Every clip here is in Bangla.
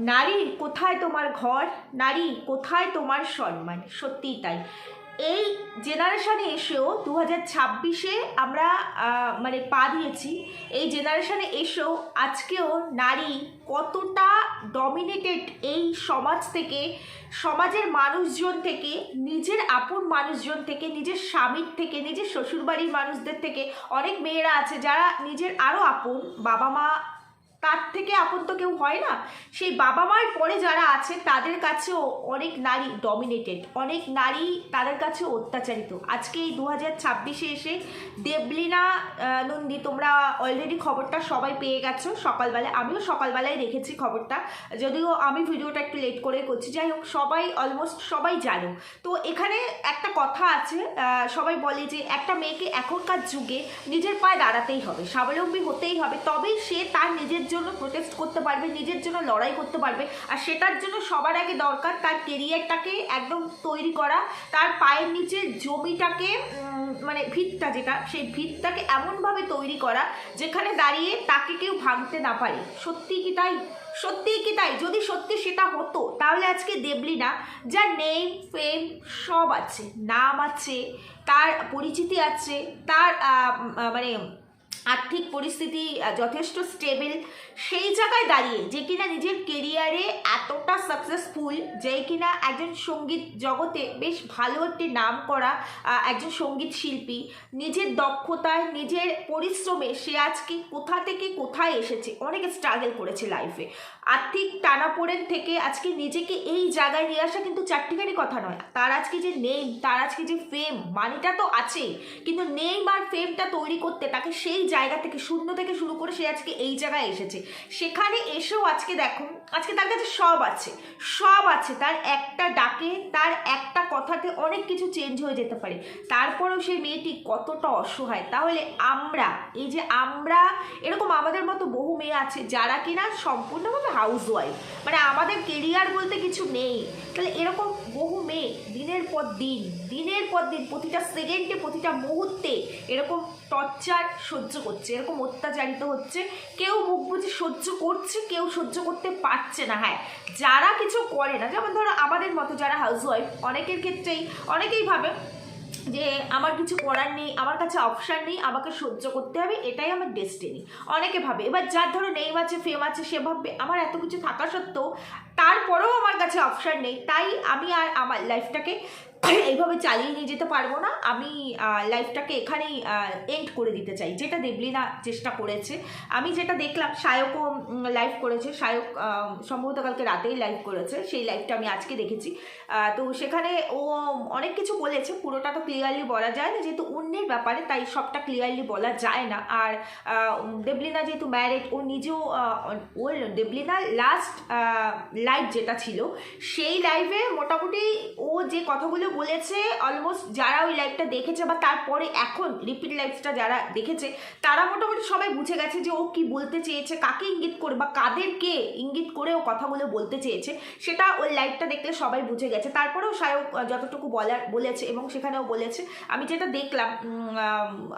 নারী কোথায় তোমার ঘর? নারী কোথায় তোমার সম্মান? সত্যিই তাই। এই জেনারেশানে এসেও দু হাজার ছাব্বিশে আমরা মানে পা দিয়েছি। এই জেনারেশানে এসেও আজকেও নারী কতটা ডমিনেটেড এই সমাজ থেকে, সমাজের মানুষজন থেকে, নিজের আপন মানুষজন থেকে, নিজের স্বামীর থেকে, নিজের শ্বশুরবাড়ির মানুষদের থেকে অনেক মেয়েরা আছে যারা নিজের আরও আপন বাবা মা তার থেকে আপন তো কেউ হয় না। সেই বাবা মার পরে যারা আছে, তাদের কাছেও অনেক নারী ডমিনেটেড অনেক নারী তাদের কাছে অত্যাচারিত। আজকে এই দু হাজার ছাব্বিশে এসে দেবলীনা নন্দী, তোমরা অলরেডি খবরটা সবাই পেয়ে গেছো। সকালবেলায় আমিও সকালবেলায় দেখেছি খবরটা। যদিও আমি ভিডিওটা একটু লেট করে করছি। যাই হোক, সবাই অলমোস্ট সবাই জানো। তো এখানে একটা কথা আছে সবাই বলে যে একটা মেয়েকে এখনকার যুগে নিজের পায়ে দাঁড়াতেই হবে, স্বাবলম্বী হতেই হবে। তবেই সে তার নিজের জন্য প্রোটেস্ট করতে পারবে, নিজের জন্য লড়াই করতে পারবে। আর সেটার জন্য সবার আগে দরকার তার কেরিয়ারটাকে একদম তৈরি করা, তার পায়ের নিচে জমিটাকে মানে ভিতটা যেটা, সেই ভিতটাকে এমনভাবে তৈরি করা, যেখানে দাঁড়িয়ে তাকে কেউ ভাঙতে না পারে। সত্যি কি তাই? সত্যিই কি তাই? যদি সত্যি সেটা হতো, তাহলে আজকে দেবলিনা, যার নেম ফেম সব আছে, নাম আছে, তার পরিচিতি আছে, তার মানে আর্থিক পরিস্থিতি যথেষ্ট স্টেবেল সেই জায়গায় দাঁড়িয়ে, যে কিনা নিজের কেরিয়ারে এতটা সাকসেসফুল যে কিনা একজন সংগীত জগতে বেশ ভালো একটি নাম করা একজন সংগীত শিল্পী, নিজের দক্ষতায়, নিজের পরিশ্রমে সে আজকে কোথা থেকে কোথায় এসেছে? অনেক স্ট্রাগল করেছে লাইফে আর্থিক টানাপোড়েন থেকে আজকে নিজেকে এই জায়গায় নিয়ে আসা কিন্তু চারটিখানি কথা নয়। তার আজকে যে নেম তার আজকে যে ফেম মানিটা তো আছেই। কিন্তু নেম আর ফেমটা তৈরি করতে, তাকে সেই জায়গা থেকে, শূন্য থেকে শুরু করে সে আজকে এই জায়গায় এসেছে। সেখানে এসেও আজকে দেখো, আজকে তার কাছে সব আছে। সব আছে, তার একটা ডাকে, তার একটা কথাতে অনেক কিছু চেঞ্জ হয়ে যেতে পারে। তারপরেও সেই মেয়েটি কতটা অসহায়। তাহলে আমরা, এই যে আমরা, এরকম আমাদের মতো বহু মেয়ে আছে যারা কিনা সম্পূর্ণভাবে হাউস ওয়াইফ মানে আমাদের কেরিয়ার বলতে কিছু নেই। তাহলে এরকম বহু মেয়ে দিনের পর দিন, দিনের পর দিন, প্রতিটা সেকেন্ডে প্রতিটা মুহূর্তে এরকম টর্চার সহ্য করছে, এরকম অত্যাচারিত হচ্ছে। কেউ মুখ বুঝে সহ্য করছে, কেউ সহ্য করতে পারছে না। হ্যাঁ যারা কিছু করে না, যেমন ধরো আমাদের মতো যারা হাউস ওয়াইফ অনেকের ক্ষেত্রেই, অনেকেই ভাবে যে আমার কিছু করার নেই, আমার কাছে অপশান নেই, আমাকে সহ্য করতে হবে, এটাই আমার ডেস্টিনি অনেকে ভাবে, এবার যার ধরো নেই আছে ফেম আছে, সে ভাববে, আমার এত কিছু থাকা সত্ত্বেও তারপরেও আমার কাছে অপশান নেই। তাই আমি আর আমার লাইফটাকে এইভাবে চালিয়ে নিয়ে যেতে পারব না। আমি লাইফটাকে এখানেই এন্ড করে দিতে চাই। যেটা দেবলিনা চেষ্টা করেছে। আমি যেটা দেখলাম, সায়কও লাইভ করেছে। সায়ক সম্ভবত কালকে রাতেই লাইভ করেছে। সেই লাইভটা আমি আজকে দেখেছি। তো সেখানে ও, অনেক কিছু বলেছে। পুরোটা তো ক্লিয়ারলি বলা যায় না। যেহেতু অন্যের ব্যাপারে, তাই সবটা ক্লিয়ারলি বলা যায় না। আর দেবলিনা যেহেতু ম্যারেড ও নিজেও ওর দেবলিনার লাস্ট লাইভ যেটা ছিল, সেই লাইভে মোটামুটি ও যে কথাগুলো বলেছে অলমোস্ট যারা ওই লাইভটা দেখেছে বা তারপরে এখন রিপিট লাইভটা যারা দেখেছে, তারা মোটামুটি সবাই বুঝে গেছে যে ও কি বলতে চেয়েছে, কাকে ইঙ্গিত করে বা কাদেরকে ইঙ্গিত করে ও কথাগুলো বলতে চেয়েছে, সেটা ওই লাইভটা দেখলে সবাই বুঝে গেছে। তারপরেও সায়ক যতটুকু বলার, বলেছে এবং সেখানেও বলেছে। আমি যেটা দেখলাম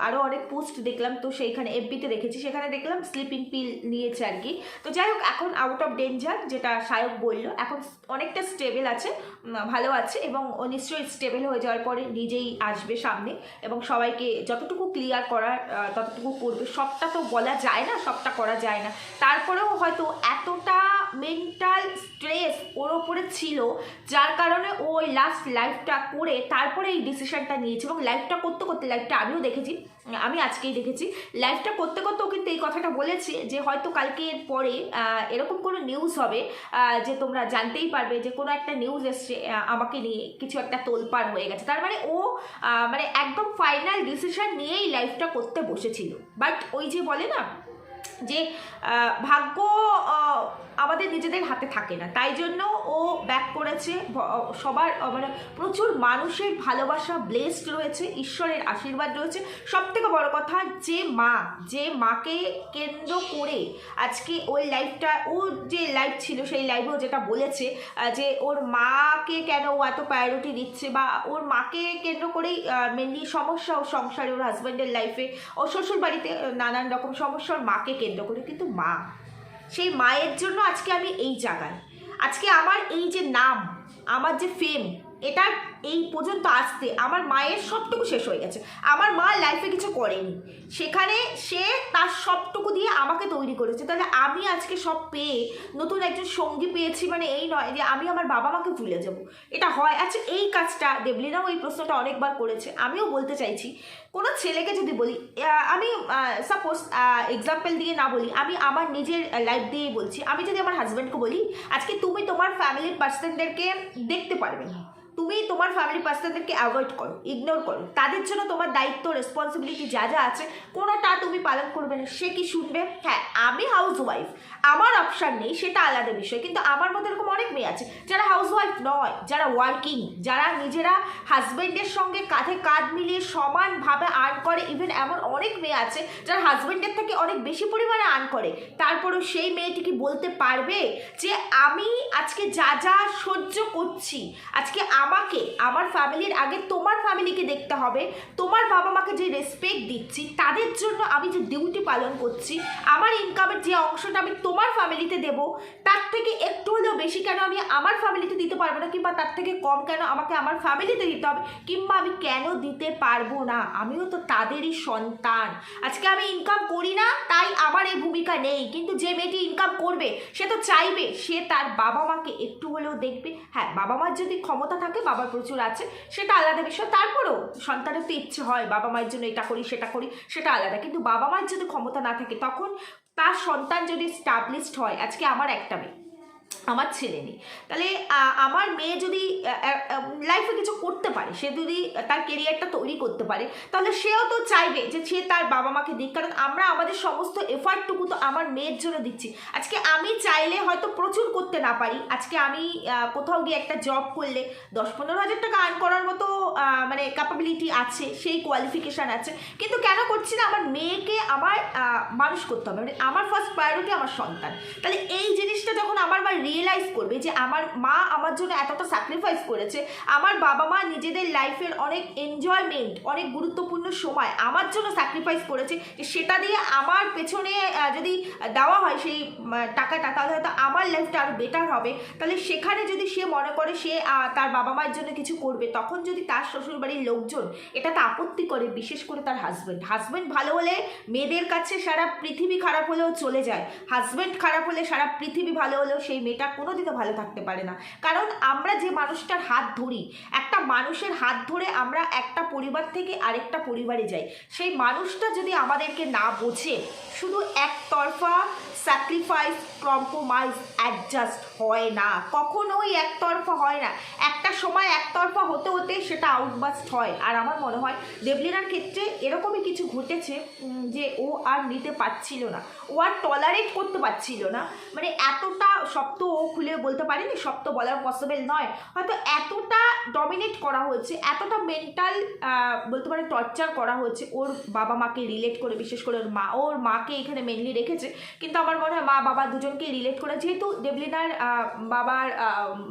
আরও অনেক পোস্ট দেখলাম, তো সেইখানে এফবিতে দেখেছি, সেখানে দেখলাম স্লিপিং পিল নিয়েছে আর কি। তো যাই হোক, এখন আউট অফ ডেঞ্জার যেটা সায়ক বলল, এখন অনেকটা স্টেবল আছে ভালো আছে এবং ও নিশ্চয়ই স্টেবল হয়ে যাওয়ার পরে নিজেই আসবে সামনে এবং সবাইকে যতটুকু ক্লিয়ার করা ততটুকু করবে, সবটা তো বলা যায় না, সবটা করা যায় না। তারপরেও হয়তো এতটা মেন্টাল স্ট্রেস ওর ওপরে ছিল, যার কারণে ও ওই লাস্ট লাইফটা করে তারপরে এই ডিসিশনটা নিয়েছে এবং লাইফটা করতে করতে লাইফটা আমিও দেখেছি, আমি আজকেই দেখেছি। লাইফটা করতে করতে ও কিন্তু এই কথাটা বলেছে যে হয়তো কালকে এর পরে এরকম কোনো নিউজ হবে যে তোমরা জানতেই পারবে যে কোনো একটা নিউজ এসছে আমাকে নিয়ে কিছু একটা তোলপাড় হয়ে গেছে। তার মানে ও মানে একদম ফাইনাল ডিসিশান নিয়েই লাইফটা করতে বসেছিল। বাট ওই যে বলে না যে ভাগ্য আমাদের নিজেদের হাতে থাকে না। তাই জন্য ও ব্যাক করেছে। সবার মানে প্রচুর মানুষের ভালোবাসা ব্লেসড রয়েছে, ঈশ্বরের আশীর্বাদ রয়েছে। সব থেকে বড় কথা, যে মা, যে মাকে কেন্দ্র করে আজকে ওই লাইফটা ওর যে লাইফ ছিল, সেই লাইভেও যেটা বলেছে যে ওর মাকে কেন ও এত প্রায়োরিটি দিচ্ছে বা ওর মাকে কেন্দ্র করেই মেনলি সমস্যা ও সংসারে, ওর হাজব্যান্ডের লাইফে ও শ্বশুর বাড়িতে নানান রকম সমস্যা, ওর মাকে কেন্দ্র করে কিন্তু মা। সেই মায়ের জন্য আজকে আমি এই জায়গায় আজকে আমার এই যে নাম, আমার যে ফেম এটা এই পর্যন্ত আসতে আমার মায়ের সবটুকু শেষ হয়ে গেছে। আমার মা লাইফে কিছু করেনি। সেখানে সে তার সবটুকু দিয়ে আমাকে তৈরি করেছে। তাহলে আমি আজকে সব পেয়ে নতুন একজন সঙ্গী পেয়েছি মানে এই নয় যে আমি আমার বাবা মাকে ভুলে যাব। এটা হয়। আচ্ছা এই কাজটা দেবলিনাও এই প্রশ্নটা অনেকবার করেছে। আমিও বলতে চাইছি, কোনো ছেলেকে যদি বলি আমি সাপোজ এক্সাম্পল দিয়ে না বলি, আমি আমার নিজের লাইফ দিয়েই বলছি। আমি যদি আমার হাজব্যান্ডকে বলি, আজকে তুমি তোমার ফ্যামিলির পার্সনদেরকে দেখতে পারবে না। তুমি তোমার ফ্যামিলি পার্সনদেরকে অ্যাভয়েড করো ইগনোর করো। তাদের জন্য তোমার দায়িত্ব রেসপন্সিবিলিটি যা যা আছে, কোনোটা তুমি পালন করবে না। সে কি শুনবে? হ্যাঁ আমি হাউস ওয়াইফ আমার অপশান নেই, সেটা আলাদা বিষয়। কিন্তু আমার মধ্যে এরকম অনেক মেয়ে আছে, যারা হাউস ওয়াইফ নয়, যারা ওয়ার্কিং যারা নিজেরা হাজব্যান্ডের সঙ্গে কাঁধে কাঁধ মিলিয়ে সমানভাবে আর্ন করে। ইভেন এমন অনেক মেয়ে আছে, যারা হাজব্যান্ডের থেকে অনেক বেশি পরিমাণে আর্ন করে। তারপরেও সেই মেয়েটি কি বলতে পারবে যে, আমি আজকে যা যা সহ্য করছি আজকে আমাকে, আমার ফ্যামিলির আগে তোমার ফ্যামিলিকে দেখতে হবে। তোমার বাবা মাকে যে রেসপেক্ট দিচ্ছি, তাদের জন্য আমি যে ডিউটি পালন করছি, আমার ইনকামের যে অংশটা আমি তোমার ফ্যামিলিতে দেব, তার থেকে একটু হলেও বেশি কেন আমি আমার ফ্যামিলিতে দিতে পারব না, কিংবা তার থেকে কম কেন আমাকে আমার ফ্যামিলিতে দিতে হবে, কিংবা আমি কেন দিতে পারব না? আমিও তো তাদেরই সন্তান। আজকে আমি ইনকাম করি না, তাই আমার এই ভূমিকা নেই। কিন্তু যে মেয়েটি ইনকাম করবে, সে তো চাইবে, সে তার বাবা মাকে একটু হলেও দেখবে। হ্যাঁ বাবা মার যদি ক্ষমতা থাকে, বাবার প্রচুর আছে, সেটা আলাদা বিষয়। তারপরেও সন্তানের তো ইচ্ছে হয় বাবা মায়ের জন্য এটা করি, সেটা করি, সেটা আলাদা। কিন্তু বাবা মায়ের যদি ক্ষমতা না থাকে, তখন তার সন্তান যদি স্টাবলিশড হয়, আজকে আমার একটা মেয়ে। আমার ছেলে নেই। তাহলে আমার মেয়ে যদি লাইফে কিছু করতে পারে, সে যদি তার কেরিয়ারটা তৈরি করতে পারে, তাহলে সেও তো চাইবে যে সে তার বাবা মাকে দিক। কারণ আমরা আমাদের সমস্ত এফার্টটুকু তো আমার মেয়ের জন্য দিচ্ছি। আজকে আমি চাইলে হয়তো প্রচুর করতে না পারি। আজকে আমি কোথাও গিয়ে একটা জব করলে দশ পনেরো হাজার টাকা আর্ন করার মতো মানে ক্যাপাবিলিটি আছে, সেই কোয়ালিফিকেশান আছে। কিন্তু কেন করছি না? আমার মেয়েকে আমার মানুষ করতে হবে। মানে আমার ফার্স্ট প্রায়োরিটি আমার সন্তান। তাহলে এই জিনিসটা যখন আমার মা রিয়েলাইজ করবে যে আমার মা আমার জন্য এতটা স্যাক্রিফাইস করেছে। আমার বাবা মা নিজেদের লাইফের অনেক এনজয়মেন্ট অনেক গুরুত্বপূর্ণ সময় আমার জন্য স্যাক্রিফাইস করেছে যে সেটা দিয়ে আমার পেছনে যদি দেওয়া হয় সেই টাকাটা, তাহলে হয়তো আমার লাইফটা আরও বেটার হবে। তাহলে সেখানে যদি সে মনে করে সে তার বাবা মায়ের জন্য কিছু করবে, তখন যদি তার শ্বশুরবাড়ির লোকজন এটাতে আপত্তি করে, বিশেষ করে তার হাজব্যান্ড হাজব্যান্ড ভালো হলে মেয়েদের কাছে সারা পৃথিবী খারাপ হলেও চলে যায়। হাজব্যান্ড খারাপ হলে সারা পৃথিবী ভালো হলেও সেই মেয়েটা কোনোদিনও ভালো থাকতে পারে না। কারণ আমরা যে মানুষটার হাত ধরি, একটা মানুষের হাত ধরে আমরা একটা পরিবার থেকে আরেকটা পরিবারে যাই। সেই মানুষটা যদি আমাদেরকে না বোঝে, শুধু একতরফা স্যাক্রিফাইস কম্প্রোমাইজ অ্যাডজাস্ট হয় না। কখনোই একতরফা হয় না। একটা সময় একতরফা হতে হতে সেটা আউটবাস্ট হয়। আর আমার মনে হয় দেবলিনার ক্ষেত্রে এরকমই কিছু ঘটেছে যে ও আর নিতে পারছিল না। ও আর টলারেট করতে পারছিল না। মানে এতটা তো ও খুলে বলতে পারেনি সব তো বলার পসিবল নয়। হয়তো এতটা ডমিনেট করা হয়েছে, এতটা মেন্টাল বলতে পারে টর্চার করা হয়েছে, ওর বাবা মাকে রিলেট করে, বিশেষ করে ওর মা, ওর মাকে এখানে মেনলি রেখেছে। কিন্তু আমার মনে হয় মা, বাবা দুজনকে রিলেট করে, যেহেতু দেবলিনার বাবার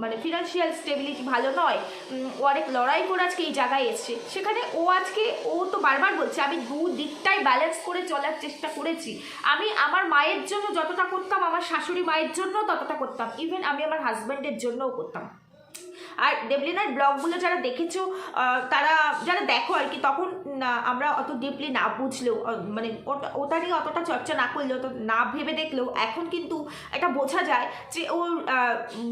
মানে ফিনান্সিয়াল স্টেবিলিটি ভালো নয় ও অনেক লড়াই করে আজকে এই জায়গায় এসছে। সেখানে ও আজকে, ও তো বারবার বলছে, আমি দু দিকটাই ব্যালেন্স করে চলার চেষ্টা করেছি। আমি আমার মায়ের জন্য যতটা করতাম, আমার শাশুড়ি মায়ের জন্য ততটা করতাম। ইভেন আমি আমার হাজব্যান্ডের জন্যও করতাম। আর দেবলিনার ব্লগগুলো যারা দেখেছ তারা যারা দেখো আর কি তখন আমরা অত ডিপলি না বুঝলেও মানে ওটা ওটা নিয়ে অতটা চর্চা না করলেও তো না ভেবে দেখলেও এখন কিন্তু এটা বোঝা যায় যে উম,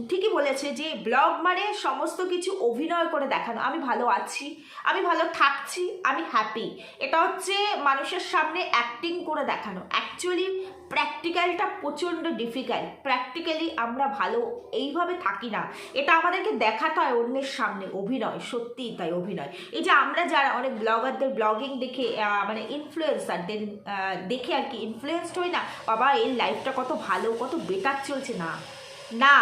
ঠিকই বলেছে যে ব্লগ মানে সমস্ত কিছু অভিনয় করে দেখানো। আমি ভালো আছি আমি ভালো থাকছি আমি হ্যাপি এটা হচ্ছে মানুষের সামনে অ্যাক্টিং করে দেখানো। অ্যাকচুয়ালি প্র্যাকটিক্যালটা প্রচণ্ড ডিফিকাল্ট প্র্যাকটিক্যালি আমরা ভালো এইভাবে থাকি না। এটা আমাদেরকে দেখাতে হয় অন্যের সামনে অভিনয়, সত্যিই তাই অভিনয়। এই যে আমরা যারা অনেক ব্লগারদের ব্লগিং দেখে মানে ইনফ্লুয়েন্সারদের দেখে আর কি ইনফ্লুয়েসড হই না, বাবা এর লাইফটা কত ভালো, কত বেটার চলছে না। না,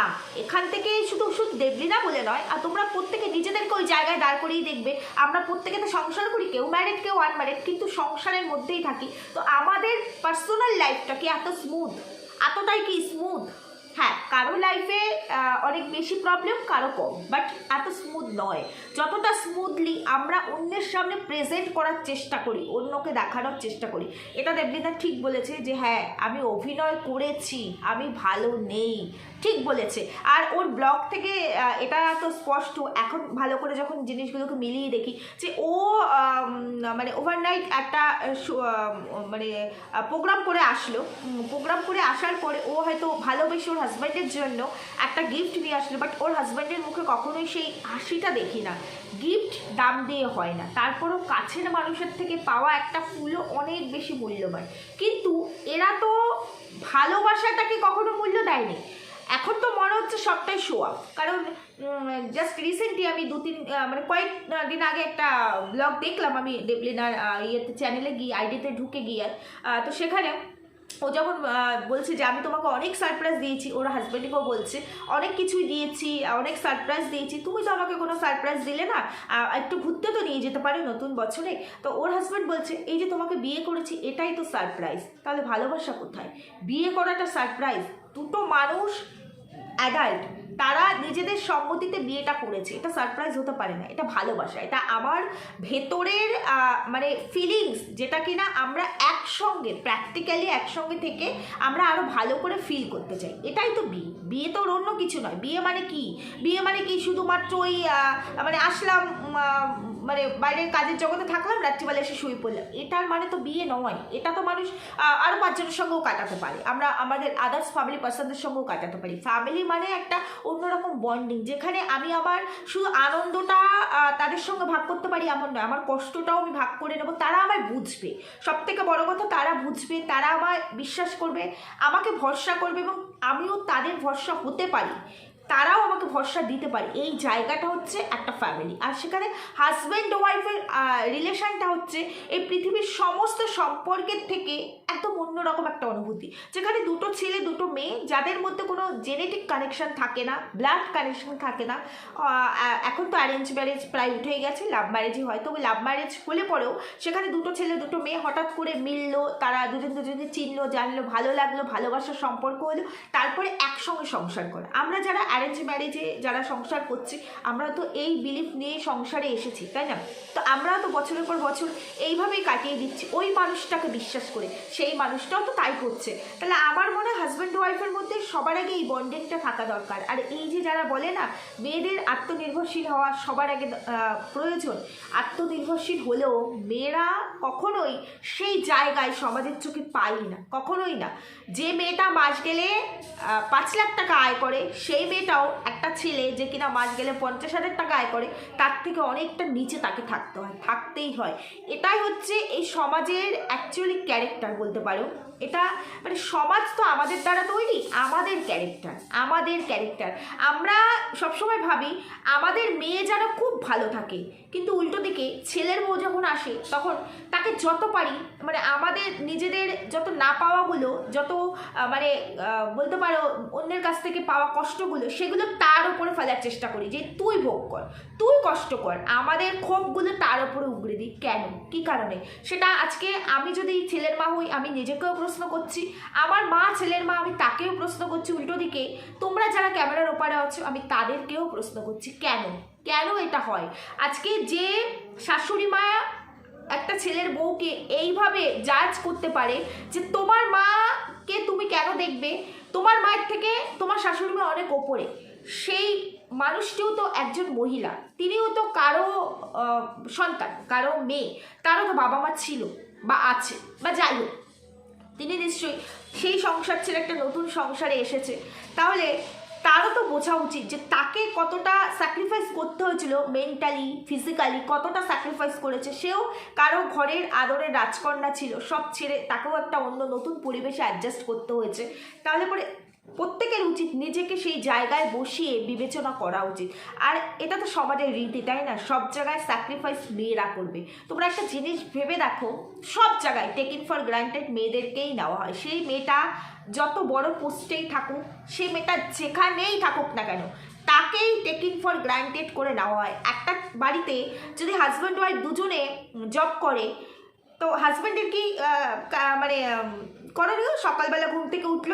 এখান থেকে শুধু শুধু দেবলি না বলে নয়, আর তোমরা প্রত্যেকে নিজেদেরকে ওই জায়গায় দাঁড় করেই দেখবে। আমরা প্রত্যেকে তো সংসার করি, কেউ ম্যারেড কেউ আনম্যারেড কিন্তু সংসারের মধ্যেই থাকি। তো আমাদের পার্সোনাল লাইফটা কি এত স্মুথ এতটাই কি স্মুথ হ্যাঁ কারও লাইফে অনেক বেশি প্রবলেম কারও কম। বাট এত স্মুথ নয়। যতটা স্মুথলি আমরা অন্যের সামনে প্রেজেন্ট করার চেষ্টা করি, অন্যকে দেখানোর চেষ্টা করি, এটা দেবলিনা ঠিক বলেছে যে হ্যাঁ আমি অভিনয় করেছি, আমি ভালো নেই। ঠিক বলেছে। আর ওর ব্লগ থেকে এটা তো স্পষ্ট। এখন ভালো করে যখন জিনিসগুলোকে মিলিয়ে দেখি যে ও মানে ওভারনাইট একটা মানে প্রোগ্রাম করে আসলো। প্রোগ্রাম করে আসার পরে ও হয়তো ভালোবেসে ওর হাজব্যান্ডের জন্য একটা গিফট নিয়ে আসলো। বাট ওর হাজব্যান্ডের মুখে কখনোই সেই হাসিটা দেখি না। গিফট দাম দিয়ে হয় না। তারপরও কাছের মানুষের থেকে পাওয়া একটা ফুলও অনেক বেশি মূল্যবান। কিন্তু এরা তো ভালোবাসাটাকে কখনো মূল্য দেয়নি। এখন তো মনে হচ্ছে সবটাই শোয়া কারণ জাস্ট রিসেন্টলি আমি দু তিন মানে কয়েক দিন আগে একটা ব্লগ দেখলাম আমি দেবলিনার ইয়েতে চ্যানেলে গিয়ে আইডিতে ঢুকে গিয়ে। তো সেখানে ও যখন বলছে যে আমি তোমাকে অনেক সারপ্রাইজ দিয়েছি, ওর হাজব্যান্ডকেও বলছে, অনেক কিছুই দিয়েছি, অনেক সারপ্রাইজ দিয়েছি, তুমি তো আমাকে কোনো সারপ্রাইজ দিলে না একটু ঘুরতে তো নিয়ে যেতে পারে নতুন বছরে। তো ওর হাজব্যান্ড বলছে, এই যে তোমাকে বিয়ে করেছি, এটাই তো সারপ্রাইজ তাহলে ভালোবাসা কোথায়? বিয়ে করাটা সারপ্রাইজ দুটো মানুষ অ্যাডাল্ট তারা নিজেদের সম্মতিতে বিয়েটা করেছে। এটা সারপ্রাইজ হতে পারে না, এটা ভালোবাসা। এটা আমার ভেতরের মানে ফিলিংস যেটা কিনা আমরা একসঙ্গে প্র্যাকটিক্যালি একসঙ্গে থেকে আমরা আরও ভালো করে ফিল করতে চাই। এটাই তো বিয়ে। বিয়ে তো অন্য কিছু নয়। বিয়ে মানে কি? বিয়ে মানে কি শুধুমাত্র ওই মানে আসলাম মানে বাইরের কাজের জগতে থাকলাম, রাত্রিবেলা এসে শুয়ে পড়লাম। এটার মানে তো বিয়ে নয়। এটা তো মানুষ আরও আরও পাঁচজনের সঙ্গেও কাটাতে পারে। আমরা আমাদের আদার্স ফ্যামিলি পার্সনদের সঙ্গেও কাটাতে পারি। ফ্যামিলি মানে একটা অন্যরকম বন্ডিং যেখানে আমি আমার শুধু আনন্দটা তাদের সঙ্গে ভাগ করতে পারি এমন নয়। আমার কষ্টটাও আমি ভাগ করে নেব। তারা আমায় বুঝবে। সব থেকে বড় কথা, তারা বুঝবে, তারা আমায় বিশ্বাস করবে, আমাকে ভরসা করবে এবং আমিও তাদের ভরসা হতে পারি। তারাও আমাকে ভরসা দিতে পারে। এই জায়গাটা হচ্ছে একটা ফ্যামিলি আর সেখানে হাজব্যান্ড ওয়াইফের রিলেশনটা হচ্ছে এই পৃথিবীর সমস্ত সম্পর্কের থেকে একদম অন্যরকম একটা অনুভূতি। যেখানে দুটো ছেলে, দুটো মেয়ে, যাদের মধ্যে কোনো জেনেটিক কানেকশন থাকে না ব্লাড কানেকশন থাকে না এখন তো অ্যারেঞ্জ ম্যারেজ প্রায় উঠেই গেছে লাভ ম্যারেজই হয়। তবে লাভ ম্যারেজ হলে পরেও সেখানে দুটো ছেলে, দুটো মেয়ে হঠাৎ করে মিললো, তারা দুজন দুজনকে চিনলো, জানলো, ভালো লাগল, ভালোবাসার সম্পর্ক হলো, তারপরে একসঙ্গে সংসার করে। আমরা যারা অ্যারেঞ্জ ম্যারেজে যারা সংসার করছে, আমরা তো এই বিলিফ নিয়ে সংসারে এসেছি, তাই না? তো আমরা তো বছরের পর বছর এইভাবেই কাটিয়ে দিচ্ছি, ওই মানুষটাকে বিশ্বাস করে, সেই মানুষটাও তো তাই করছে। তাহলে আমার মনে হয় হাজব্যান্ড ওয়াইফের মধ্যে সবার আগে এই বন্ডিংটা থাকা দরকার। আর এই যে যারা বলে না, মেয়েদের আত্মনির্ভরশীল হওয়া সবার আগে প্রয়োজন। আত্মনির্ভরশীল হলেও মেয়েরা কখনোই সেই জায়গায় সমাজের চোখে পাই না, কখনোই না। যে মেয়েটা মাস গেলে পাঁচ লাখ টাকা আয় করে, সেই মেয়েটাও একটা ছেলে যে কিনা মাস গেলে পঞ্চাশ হাজার টাকা আয় করে, তার থেকে অনেকটা নিচে তাকে থাকতে হয়, থাকতেই হয়। এটাই হচ্ছে এই সমাজের অ্যাকচুয়ালি ক্যারেক্টার বলতে পারো। এটা মানে সমাজ তো আমাদের দ্বারা তৈরি, আমাদের ক্যারেক্টার আমাদের ক্যারেক্টার আমরা সবসময় ভাবি, আমাদের মেয়ে যেন খুব ভালো থাকে। কিন্তু উল্টো দিকে ছেলের বউ যখন আসে, তখন তাকে যত পারি মানে আমাদের নিজেদের যত না পাওয়াগুলো, যত মানে বলতে পারো, অন্যের কাছ থেকে পাওয়া কষ্টগুলো, সেগুলো তার উপরে ফেলার চেষ্টা করি যে তুই ভোগ কর, তুই কষ্ট কর আমাদের ক্ষোভগুলো তার উপরে উগড়ে দিই। কেন? কি কারণে? সেটা আজকে আমি যদি ছেলের মা হই, আমি নিজেকেও প্রশ্ন করছি। আমার মা ছেলের মা, আমি তাকেও প্রশ্ন করছি উল্টো দিকে। তোমরা যারা ক্যামেরার ওপারে আছো, আমি তাদেরকেও প্রশ্ন করছি, কেন? কেন এটা হয়? আজকে যে শাশুড়ি মা একটা ছেলের বউকে এইভাবে জাজ করতে পারে যে তোমার মাকে তুমি কেন দেখবে? তোমার মায়ের থেকে তোমার শাশুড়ি মা অনেক ওপরে। সেই মানুষটিও তো একজন মহিলা। তিনিও তো কারও সন্তান, কারও মেয়ে, তারও তো বাবা মা ছিল বা আছে বা যাই হোক। তিনি নিশ্চয়ই সেই সংসার ছেড়ে একটা নতুন সংসারে এসেছে। তাহলে তারও তো বোঝা উচিত যে তাকে কতটা স্যাক্রিফাইস করতে হয়েছিল মেন্টালি ফিজিক্যালি কতটা স্যাক্রিফাইস করেছে। সেও কারও ঘরের আদরের রাজকন্যা ছিল, সব ছেড়ে তাকেও একটা অন্য নতুন পরিবেশে অ্যাডজাস্ট করতে হয়েছে। তাহলে পরে প্রত্যেকের উচিত নিজেকে সেই জায়গায় বসিয়ে বিবেচনা করা উচিত। আর এটা তো সমাজের রীতি, তাই না? সব জায়গায় স্যাক্রিফাইস মেয়েরা করবে। তোমরা একটা জিনিস ভেবে দেখো, সব জায়গায় টেকিং ফর গ্রান্টেড মেয়েদেরকেই নেওয়া হয়। সেই মেয়েটা যত বড় পোস্টেই থাকুক সেই মেয়েটা যেখানেই থাকুক না কেন, তাকেই টেকিং ফর গ্রান্টেড করে নেওয়া হয়। একটা বাড়িতে যদি হাজব্যান্ড ওয়াইফ দুজনে জব করে, তো হাজব্যান্ডের কি মানে করণীয়? সকালবেলা ঘুম থেকে উঠল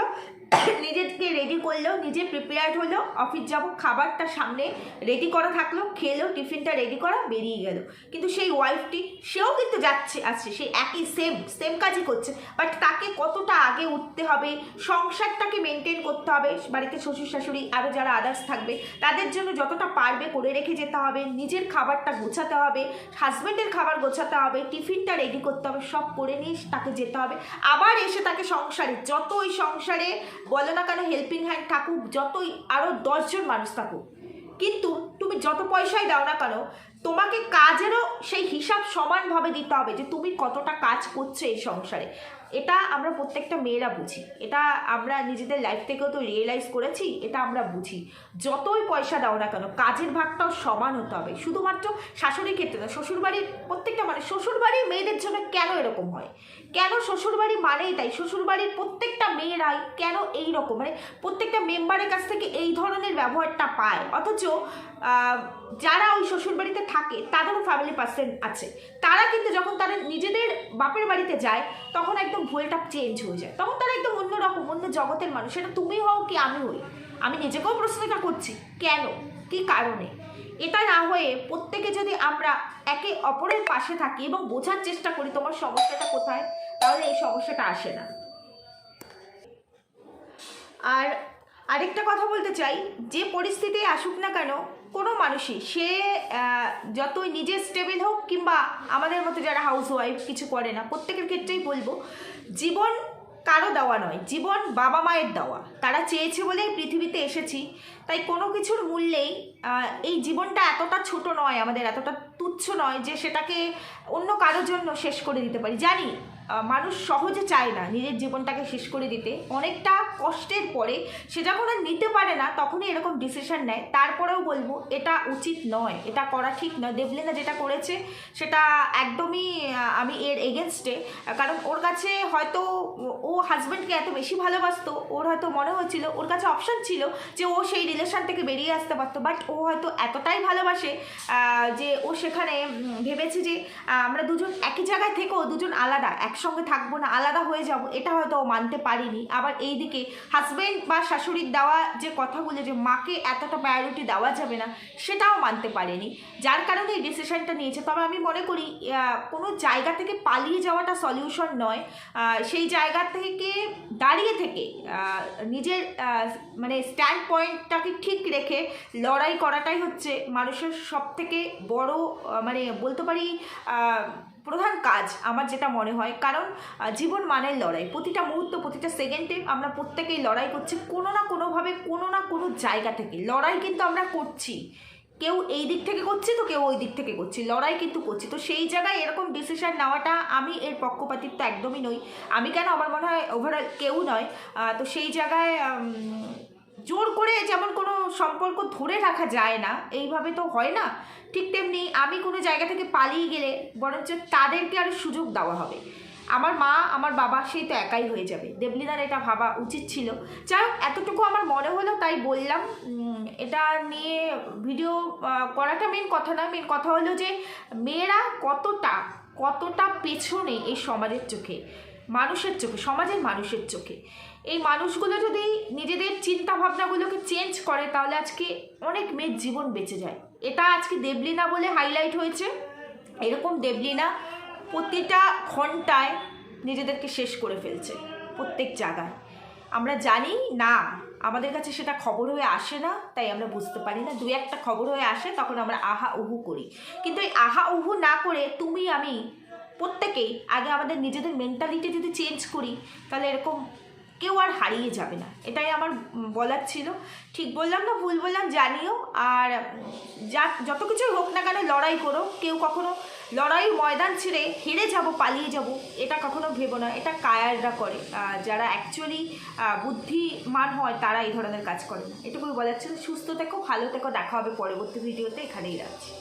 নিজেকে রেডি করল নিজে প্রিপেয়ার্ড হলো অফিস যাব, খাবারটা সামনে রেডি করা থাকল, খেলো, টিফিনটা রেডি করা, বেরিয়ে গেল। কিন্তু সেই ওয়াইফটি সেও কিন্তু যাচ্ছে, আসছে সেই একই সেম সেম কাজই করছে। বাট তাকে কতটা আগে উঠতে হবে, সংসারটাকে মেনটেন করতে হবে, বাড়িতে শ্বশুর শাশুড়ি আরও যারা আদার্স থাকবে, তাদের জন্য যতটা পারবে করে রেখে যেতে হবে, নিজের খাবারটা গোছাতে হবে হাজব্যান্ডের খাবার গোছাতে হবে, টিফিনটা রেডি করতে হবে, সব করে নিয়ে তাকে যেতে হবে। আবার এসে তাকে সংসারে, যতই সংসারে বলো না কেন হেল্পিং হ্যান্ড থাকুক, যতই আরও দশজন মানুষ থাকুক। কিন্তু তুমি যত পয়সাই দাও না কেন, তোমাকে কাজেরও সেই হিসাব সমানভাবে দিতে হবে যে তুমি কতটা কাজ করছ এই সংসারে। এটা আমরা প্রত্যেকটা মেয়েরা বুঝি। এটা আমরা নিজেদের লাইফ থেকেও তো রিয়েলাইজ করেছি, এটা আমরা বুঝি। যতই পয়সা দাও না কেন, কাজের ভাগটাও সমান হতে হবে। শুধুমাত্র শাশুড়ির ক্ষেত্রে না, শ্বশুরবাড়ির প্রত্যেকটা মানে শ্বশুরবাড়ির মেয়েদের জন্য কেন এরকম হয়? কেন শ্বশুরবাড়ি মানেই তাই? শ্বশুরবাড়ির প্রত্যেকটা মেয়েরাই কেন এই রকম? মানে প্রত্যেকটা মেম্বারের কাছ থেকে এই ধরনের ব্যবহারটা পায়। অথচ যারা ওই শ্বশুরবাড়িতে থাকে, তাদেরও ফ্যামিলি পার্সেন্ট আছে। তারা কিন্তু যখন তারা নিজেদের বাপের বাড়িতে যায়, তখন একদম ভুলটা চেঞ্জ হয়ে যায়। তখন তারা একদম অন্যরকম, অন্য জগতের মানুষ। সেটা তুমি হও কি আমি হই? আমি নিজেকেও প্রশ্নটা করছি, কেন? কি কারণে? এটা না হয়ে প্রত্যেকে যদি আমরা একে অপরের পাশে থাকি এবং বোঝার চেষ্টা করি তোমার সমস্যাটা কোথায়, তাহলে এই সমস্যাটা আসে না। আর আরেকটা কথা বলতে চাই, যে পরিস্থিতি আসুক না কেন, কোনো মানুষই, সে যতই নিজে স্টেবল হোক কিংবা আমাদের মতো যারা হাউস ওয়াইফ কিছু করে না, প্রত্যেকের ক্ষেত্রেই বলব, জীবন কারও দেওয়া নয়, জীবন বাবা মায়ের দেওয়া। তারা চেয়েছে বলেই পৃথিবীতে এসেছি, তাই কোনো কিছুর মূল্যেই এই জীবনটা এতটা ছোট নয়, আমাদের এতটা তুচ্ছ নয়, যে সেটাকে অন্য কারোর জন্য শেষ করে দিতে পারি। জানি মানুষ সহজে চায় না নিজের জীবনটাকে শেষ করে দিতে। অনেকটা কষ্টের পরে সে যখন আর নিতে পারে না, তখনই এরকম ডিসিশন নেয়। তারপরেও বলব, এটা উচিত নয়। এটা করা ঠিক নয়। দেবলিনা যেটা করেছে, সেটা একদমই আমি এর এগেনস্টে কারণ ওর কাছে হয়তো ও হাজব্যান্ডকে এত বেশি ভালোবাসতো, ওর হয়তো মনে হয়েছিল, ওর কাছে অপশন ছিল যে ও সেই রিলেশন থেকে বেরিয়ে আসতে পারতো। বাট ও হয়তো এতটাই ভালোবাসে যে ও সেখানে ভেবেছে যে আমরা দুজন একই জায়গায় থেকেও দুজন আলাদা একসঙ্গে থাকব না, আলাদা হয়ে যাব, এটা হয়তো ও মানতে পারিনি। আবার এইদিকে হাজব্যান্ড বা শাশুড়ির দেওয়া যে কথাগুলো যে মাকে এতটা প্রায়োরিটি দেওয়া যাবে না, সেটাও মানতে পারেনি। যার কারণে এই ডিসিশনটা নিয়েছে। তবে আমি মনে করি কোনো জায়গা থেকে পালিয়ে যাওয়াটা সলিউশন নয়। সেই জায়গা থেকে দাঁড়িয়ে থেকে নিজের মানে স্ট্যান্ড পয়েন্টটাকে ঠিক রেখে লড়াই করাটাই হচ্ছে মানুষের সব থেকে বড় মানে বলতে পারি প্রধান কাজ আমার যেটা মনে হয়, কারণ জীবন মানের লড়াই। প্রতিটা মুহূর্ত, প্রতিটা সেকেন্ডে আমরা প্রত্যেকেই লড়াই করছি, কোনো না কোনোভাবে, কোনো না কোনো জায়গা থেকে। লড়াই কিন্তু আমরা করছি। কেউ এই দিক থেকে করছে তো কেউ ওই দিক থেকে করছি। লড়াই কিন্তু করছি। তো সেই জায়গায় এরকম ডিসিশন নেওয়াটা আমি এর পক্ষপাতিত্ব একদমই নই। আমি কেন আমার মনে হয় ওভারঅল কেউ নয়। তো সেই জায়গায় জোর করে যেমন কোনো সম্পর্ক ধরে রাখা যায় না, এইভাবে তো হয় না। ঠিক তেমনি আমি কোনো জায়গা থেকে পালিয়ে গেলে বরঞ্চ তাদেরকে আরও সুযোগ দেওয়া হবে। আমার মা, আমার বাবা সেই তো একাই হয়ে যাবে। দেবলিনার এটা ভাবা উচিত ছিল। যাই হোক, এতটুকু আমার মনে হলো, তাই বললাম এটা নিয়ে ভিডিও করাটা মেন কথা না মেন কথা হলো যে মেয়েরা কতটা কতটা পেছনে এই সমাজের চোখে, মানুষের চোখে, সমাজের মানুষের চোখে। এই মানুষগুলো যদি নিজেদের চিন্তা ভাবনাগুলোকে চেঞ্জ করে, তাহলে আজকে অনেক মেয়ের জীবন বেঁচে যায়। এটা আজকে দেবলিনা বলে হাইলাইট হয়েছে। এরকম দেবলিনা প্রতিটা ঘন্টায় নিজেদেরকে শেষ করে ফেলছে, প্রত্যেক জায়গায়। আমরা জানি না, আমাদের কাছে সেটা খবর হয়ে আসে না, তাই আমরা বুঝতে পারি না। দু একটা খবর হয়ে আসে, তখন আমরা আহা উহু করি। কিন্তু এই আহা উহু না করে তুমি, আমি প্রত্যেকেই, আগে আমাদের নিজেদের মেন্টালিটি যদি চেঞ্জ করি, তাহলে এরকম কেউ আর হারিয়ে যাবে না। এটাই আমার বলার ছিল। ঠিক বললাম না, ভুল বললাম, জানিও। আর যা, যত কিছুই হোক না কেন লড়াই করো। কেউ কখনো লড়াই ময়দান ছেড়ে হেরে যাব, পালিয়ে যাব, এটা কখনো ভেবো না। এটা কায়াররা করে। যারা অ্যাকচুয়ালি বুদ্ধিমান হয়, তারা এই ধরনের কাজ করে না। এটুকুই বলার ছিল। সুস্থ থেকো, ভালো থেকো। দেখা হবে পরবর্তী ভিডিওতে এখানেই রাখছি।